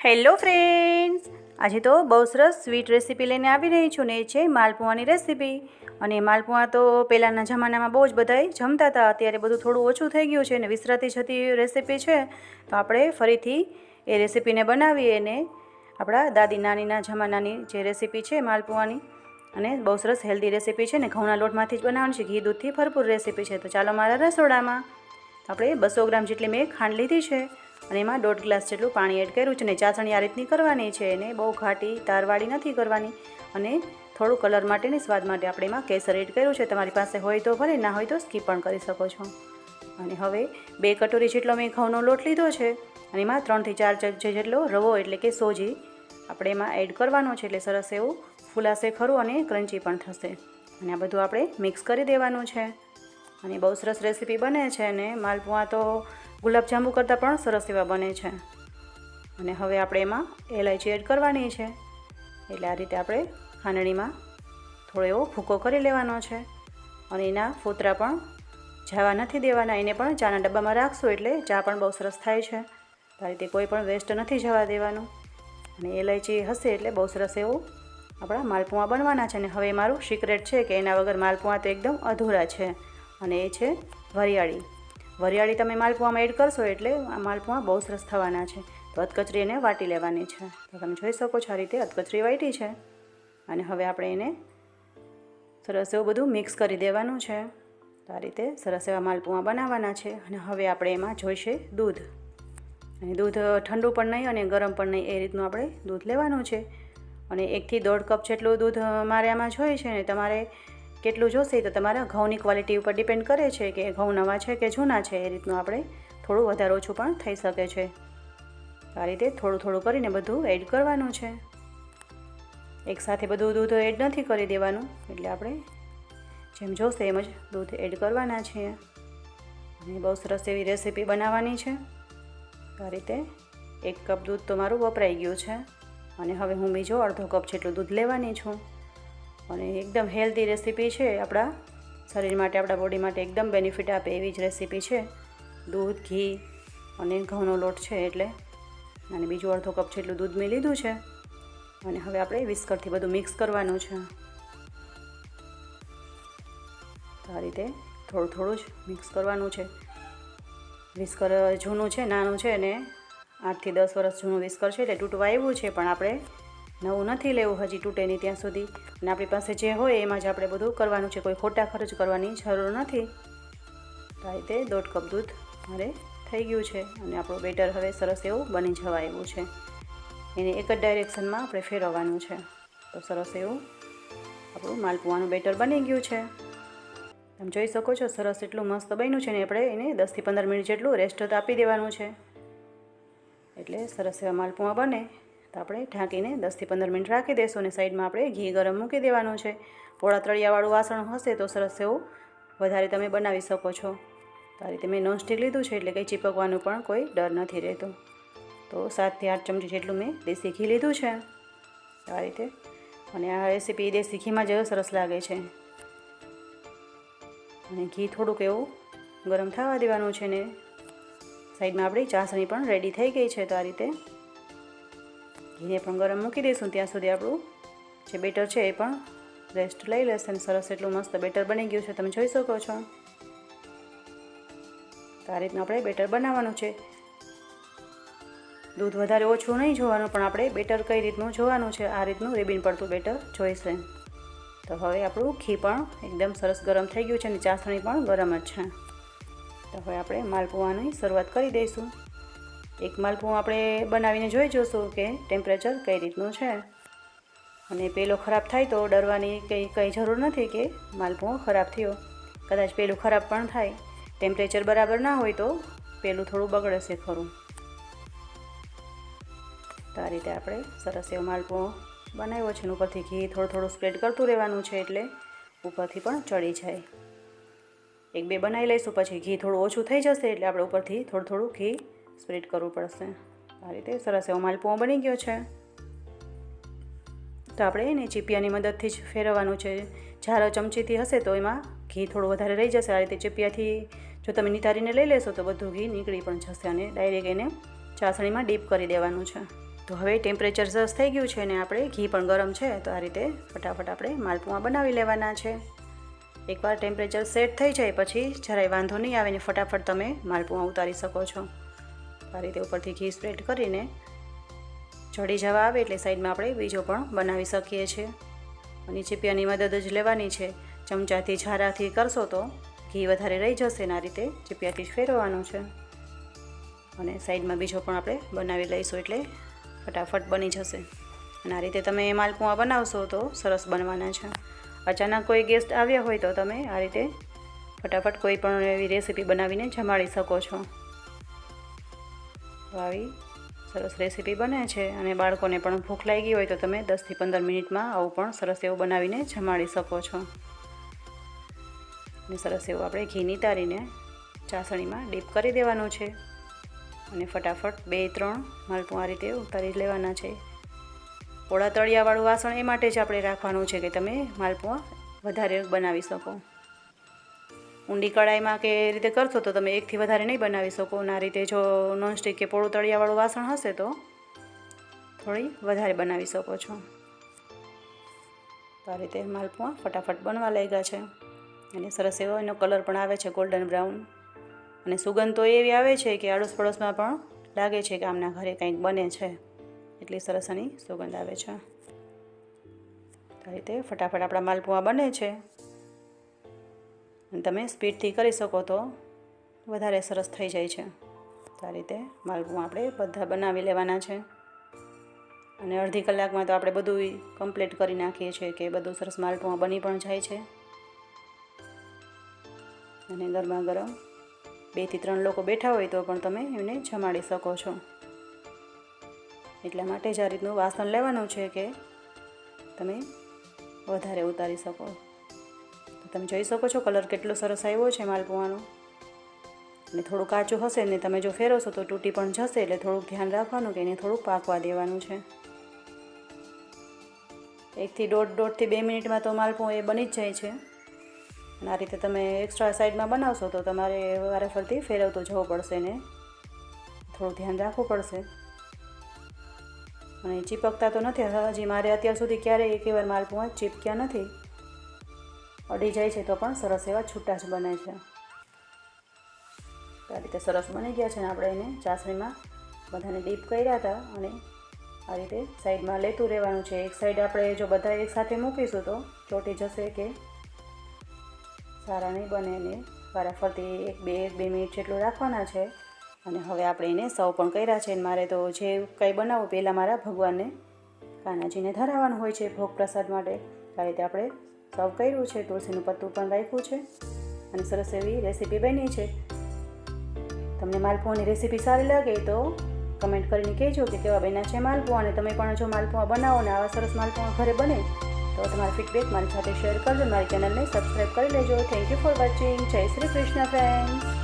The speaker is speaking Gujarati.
Hello friends! આજે તો બહુ સરસ સ્વીટ રેસીપી લઈને આવી રહી છું ને એ છે માલપુઆની રેસીપી. અને માલપુઆ તો પહેલાંના જમાનામાં બહુ જ બધાય જમતા હતા, અત્યારે બધું થોડું ઓછું થઈ ગયું છે અને વિસરાતી જતી રેસીપી છે, તો આપણે ફરીથી એ રેસીપીને બનાવીએ અને આપણા દાદી નાનીના જમાનાની જે રેસીપી છે માલપુઆની અને બહુ સરસ હેલ્ધી રેસીપી છે ને ઘઉંના લોટમાંથી જ બનાવવાની છે, ઘી દૂધથી ભરપૂર રેસીપી છે. તો ચાલો મારા રસોડામાં. આપણે બસો ગ્રામ જેટલી મેં ખાંડ લીધી છે. અને એમાં દોઢ ગ્લાસ જેટલું પાણી એડ કર્યું છે ને ચાસણી આ રીતની કરવાની છે એને બહુ ઘાટી તારવાળી નથી કરવાની. અને થોડું કલર માટેની સ્વાદ માટે આપણે એમાં કેસર એડ કર્યું છે. તમારી પાસે હોય તો ભલે, ના હોય તો સ્કીપ પણ કરી શકો છો. અને હવે બે કટોરી જેટલો મેં ઘઉંનો લોટ લીધો છે અને એમાં ત્રણથી ચાર ચમચી જેટલો રવો એટલે કે સોજી આપણે એમાં એડ કરવાનો છે એટલે સરસ એવું ફૂલાશે ખરું અને ક્રન્ચી પણ થશે. અને આ બધું આપણે મિક્સ કરી દેવાનું છે. અને બહુ સરસ રેસીપી બને છે અને માલપુઆ તો ગુલાબજાંબુ કરતાં પણ સરસ એવા બને છે. અને હવે આપણે એમાં એલાયચી એડ કરવાની છે. એટલે આ રીતે આપણે ખાંડણીમાં થોડો એવો ભૂકો કરી લેવાનો છે. અને એના ફોતરા પણ જાવા નથી દેવાના, એને પણ ચાના ડબ્બામાં રાખશો એટલે ચા પણ બહુ સરસ થાય છે. આ રીતે કોઈ પણ વેસ્ટ નથી જવા દેવાનું. અને એલાયચી હશે એટલે બહુ સરસ એવું આપણા માલપુઆ બનવાના છે. અને હવે મારું સિક્રેટ છે કે એના વગર માલપુઆ તો એકદમ અધૂરા છે. અને એ છે વરિયાળી. વરિયાળી તમે માલપુઆમાં એડ કરશો એટલે આ માલપુઆ બહુ સરસ થવાના છે. તો અધકચરી એને વાટી લેવાની છે. તો તમે જોઈ શકો છો આ રીતે અધકચરી વાટી છે. અને હવે આપણે એને સરસ એવું બધું મિક્સ કરી દેવાનું છે. તો આ રીતે સરસ એવા માલપુઆ બનાવવાના છે. અને હવે આપણે એમાં જોઈશે દૂધ. અને દૂધ ઠંડુ પણ નહીં અને ગરમ પણ નહીં, એ રીતનું આપણે દૂધ લેવાનું છે. અને એકથી દોઢ કપ જેટલું દૂધ મારે આમાં જોઈએ છે ને, તમારે કેટલું જોશે તો તમારા ઘઉંની ક્વોલિટી ઉપર ડિપેન્ડ કરે છે કે ઘઉં નવા છે કે જૂના છે, એ રીતનું આપણે થોડું વધારે ઓછું પણ થઈ શકે છે. આ રીતે થોડું થોડું કરીને બધું એડ કરવાનું છે. એકસાથે બધું દૂધ એડ નથી કરી દેવાનું, એટલે આપણે જેમ જોશે એમ જ દૂધ એડ કરવાના છીએ અને બહુ સરસ એવી રેસીપી બનાવવાની છે. આ રીતે એક કપ દૂધ તો મારું વપરાઈ ગયું છે. અને હવે હું બીજો અડધો કપ જેટલું દૂધ લેવાની છું. અને એકદમ હેલ્ધી રેસીપી છે આપણા શરીર માટે, આપણા બોડી માટે એકદમ બેનિફિટ આપે એવી જ રેસીપી છે. દૂધ, ઘી અને ઘઉંનો લોટ છે એટલે. અને બીજું અડધો કપ જેટલું દૂધ મેં લીધું છે. અને હવે આપણે વિસ્કરથી બધું મિક્સ કરવાનું છે. તો આ રીતે થોડું થોડું જ મિક્સ કરવાનું છે. વિસ્કર જૂનું છે, નાનું છે અને આઠથી દસ વર્ષ જૂનું વિસ્કર છે એટલે તૂટવા આવ્યું છે, પણ આપણે નવું નથી લેવું હજી તૂટે નહીં ત્યાં સુધી. અને આપણી પાસે જે હોય એમાં જ આપણે બધું કરવાનું છે. કોઈ ખોટા ખર્ચ કરવાની જરૂર નથી. તો આ રીતે દોઢ કપ દૂધ મારે થઈ ગયું છે અને આપણું બેટર હવે સરસ એવું બની જવા એવું છે. એને એક જ ડાયરેક્શનમાં આપણે ફેરવવાનું છે. તો સરસ એવું આપણું માલપુવાનું બેટર બની ગયું છે. તમે જોઈ શકો છો, સરસ એટલું મસ્ત બન્યું છે ને આપણે એને દસથી પંદર મિનિટ જેટલું રેસ્ટ આપી દેવાનું છે. એટલે સરસ એવા માલપુઆ બને. તો આપણે ઢાંકીને દસથી પંદર મિનિટ રાખી દઈશું અને સાઈડમાં આપણે ઘી ગરમ મૂકી દેવાનું છે. પોળા તળિયાવાળું વાસણ હશે તો સરસ એવું વધારે તમે બનાવી શકો છો. તો આ રીતે મેં નોનસ્ટિક લીધું છે એટલે કંઈ ચીપકવાનું પણ કોઈ ડર નથી રહેતો. તો સાતથી આઠ ચમચી જેટલું મેં દેશી ઘી લીધું છે. આ રીતે અને આ રેસીપી દેશી ઘીમાં જ સરસ લાગે છે. અને ઘી થોડુંક એવું ગરમ થવા દેવાનું છે ને. સાઈડમાં આપણી ચાસણી પણ રેડી થઈ ગઈ છે તો આ રીતે ઘીને પણ ગરમ મૂકી દઈશું, ત્યાં સુધી આપણું જે બેટર છે એ પણ રેસ્ટ લઈ લેશે અને સરસ એટલું મસ્ત બેટર બની ગયું છે. તમે જોઈ શકો છો. તો આ રીતનું આપણે બેટર બનાવવાનું છે. દૂધ વધારે ઓછું નહીં જોવાનું, પણ આપણે બેટર કઈ રીતનું જોવાનું છે, આ રીતનું રેબીન પડતું બેટર જોઈશે. તો હવે આપણું ઘી પણ એકદમ સરસ ગરમ થઈ ગયું છે અને ચાસણી પણ ગરમ જ છે. તો હવે આપણે માલપુવાની શરૂઆત કરી દઈશું. એક માલપું આપણે બનાવીને જોઈ જોઈશું કે ટેમ્પરેચર કઈ રીતનું છે. અને પેલો ખરાબ થાય તો ડરવાની કંઈ કંઈ જરૂર નથી કે માલપું ખરાબ થયો. કદાચ પેલું ખરાબ પણ થાય. ટેમ્પરેચર બરાબર ના હોય તો પેલું થોડું બગડશે ખરું. તો આ રીતે આપણે સરસ એવો માલપો બનાવ્યો છે ઉપરથી ઘી થોડું થોડું સ્પ્રેડ કરતું રહેવાનું છે એટલે ઉપરથી પણ ચડી જાય. એક, બે બનાવી લઈશું, પછી ઘી થોડું ઓછું થઈ જશે એટલે આપણે ઉપરથી થોડું થોડું ઘી સ્પ્રેડ કરવું પડશે. આ રીતે સરસ એવો માલપુઓ બની ગયો છે. તો આપણે એને ચીપિયાની મદદથી જ ફેરવવાનું છે. જ્યારે ચમચીથી હશે તો એમાં ઘી થોડું વધારે રહી જશે. આ રીતે ચીપિયાથી જો તમે નિતારીને લઈ લેશો તો બધું ઘી નીકળી પણ જશે અને ડાયરેક્ટ એને ચાસણીમાં ડીપ કરી દેવાનું છે. તો હવે ટેમ્પરેચર સરસ થઈ ગયું છે ને આપણે ઘી પણ ગરમ છે. તો આ રીતે ફટાફટ આપણે માલપુઆ બનાવી લેવાના છે. એકવાર ટેમ્પરેચર સેટ થઈ જાય પછી જરાય વાંધો નહીં આવે ને ફટાફટ તમે માલપુઆ ઉતારી શકો છો. આ રીતે ઉપરથી ઘી સ્પ્રેડ કરીને ચડી જવા આવે એટલે સાઈડમાં આપણે બીજો પણ બનાવી શકીએ છીએ. અને ચીપિયાની મદદ જ લેવાની છે. ચમચાથી ઝારાથી કરશો તો ઘી વધારે રહી જશે ને આ રીતે ચીપિયાથી જ ફેરવવાનું છે. અને સાઈડમાં બીજો પણ આપણે બનાવી લઈશું એટલે ફટાફટ બની જશે. અને આ રીતે તમે માલપુઆ બનાવશો તો સરસ બનવાના છે. અચાનક કોઈ ગેસ્ટ આવ્યા હોય તો તમે આ રીતે ફટાફટ કોઈ પણ એવી રેસીપી બનાવીને જમાડી શકો છો. આવી સરસ રેસીપી બને છે અને બાળકોને પણ ભૂખ લાગી હોય તો તમે દસથી પંદર મિનિટમાં આવું પણ સરસ એવું બનાવીને જમાડી શકો છો. અને સરસ એવું આપણે ઘી નીતારીને ચાસણીમાં ડીપ કરી દેવાનું છે. અને ફટાફટ બે ત્રણ માલપું આ રીતે ઉતારી લેવાના છે. પોળા તળિયાવાળું વાસણ એ માટે જ આપણે રાખવાનું છે કે તમે માલપુઆ વધારે બનાવી શકો. ઊંડી કડાઈમાં કે એ રીતે કરશો તો તમે એકથી વધારે નહીં બનાવી શકો. ના રીતે જો નોનસ્ટિક કે પોળું તળિયાવાળું વાસણ હશે તો થોડી વધારે બનાવી શકો છો. તો આ રીતે માલપુઆ ફટાફટ બનવા લાગ્યા છે. અને સરસ એવો એનો કલર પણ આવે છે ગોલ્ડન બ્રાઉન. અને સુગંધ તો એવી આવે છે કે આડોશ પડોશમાં પણ લાગે છે કે આમના ઘરે કંઈક બને છે. એટલી સરસ આની સુગંધ આવે છે. આ રીતે ફટાફટ આપણા માલપુઆ બને છે. અને તમે સ્પીડથી કરી શકો તો વધારે સરસ થઈ જાય છે. આ રીતે માલપુઆ આપણે બધા બનાવી લેવાના છે. અને અડધી કલાકમાં તો આપણે બધું કમ્પ્લીટ કરી નાખીએ છીએ કે બધું સરસ માલપુઆ બની પણ જાય છે. અને ગરમા ગરમ બેથી ત્રણ લોકો બેઠા હોય તો પણ તમે એમને જમાડી શકો છો. એટલા માટે જ આ રીતનું વાસણ લેવાનું છે કે તમે વધારે ઉતારી શકો. તમે જોઈ શકો છો કલર કેટલો સરસ આવ્યો છે માલપુઆનો અને થોડું કાચું હશે ને તમે જો ફેરવશો તો તૂટી પણ જશે, એટલે થોડુંક ધ્યાન રાખવાનું કે એને થોડુંક પાકવા દેવાનું છે. એકથી દોઢ દોઢથી બે મિનિટમાં તો માલપું એ બની જ જાય છે. અને આ રીતે તમે એક્સ્ટ્રા સાઈડમાં બનાવશો તો તમારે વારે ફરતી ફેરવતું જવું પડશે ને. થોડું ધ્યાન રાખવું પડશે. અને ચીપકતા તો નથી, હજી મારે અત્યાર સુધી ક્યારેય એક વાર માલપુઆ ચીપક્યા નથી. અડી જાય છે તો પણ સરસ એવા છૂટા જ બને છે. આ રીતે સરસ બની ગયા છે ને આપણે એને ચાસણીમાં બધાને ડીપ કર્યા હતા અને આ રીતે સાઈડમાં લેતું રહેવાનું છે. એક સાઈડ આપણે જો બધા એક સાથે મૂકીશું તો ચોટી જશે કે સારા નહીં બને એને વારાફરતી એક, બે એક, બે મિનિટ જેટલું રાખવાના છે. અને હવે આપણે એને સૌ પણ કર્યા છે મારે તો જે કંઈ બનાવવું પહેલાં મારા ભગવાનને કાનાજીને ધરાવવાનું હોય છે ભોગ પ્રસાદ માટે. આ રીતે આપણે સર્વ કર્યું છે, તુલસીનું પત્તું પણ રાખ્યું છે અને સરસ એવી રેસીપી બની છે. તમને માલપુઆની રેસીપી સારી લાગે તો કમેન્ટ કરીને કહેજો કે કેવા બન્યા છે માલપુઆ અને તમે પણ જો માલપુઆ બનાવો ને આવા સરસ માલપુઆ ઘરે બને તો તમારા ફીડબેક મારી સાથે શેર કરજો મારી ચેનલને સબસ્ક્રાઈબ કરી લેજો. થેન્ક યુ ફોર વોચિંગ જય શ્રી કૃષ્ણ ફ્રેન્ડ્સ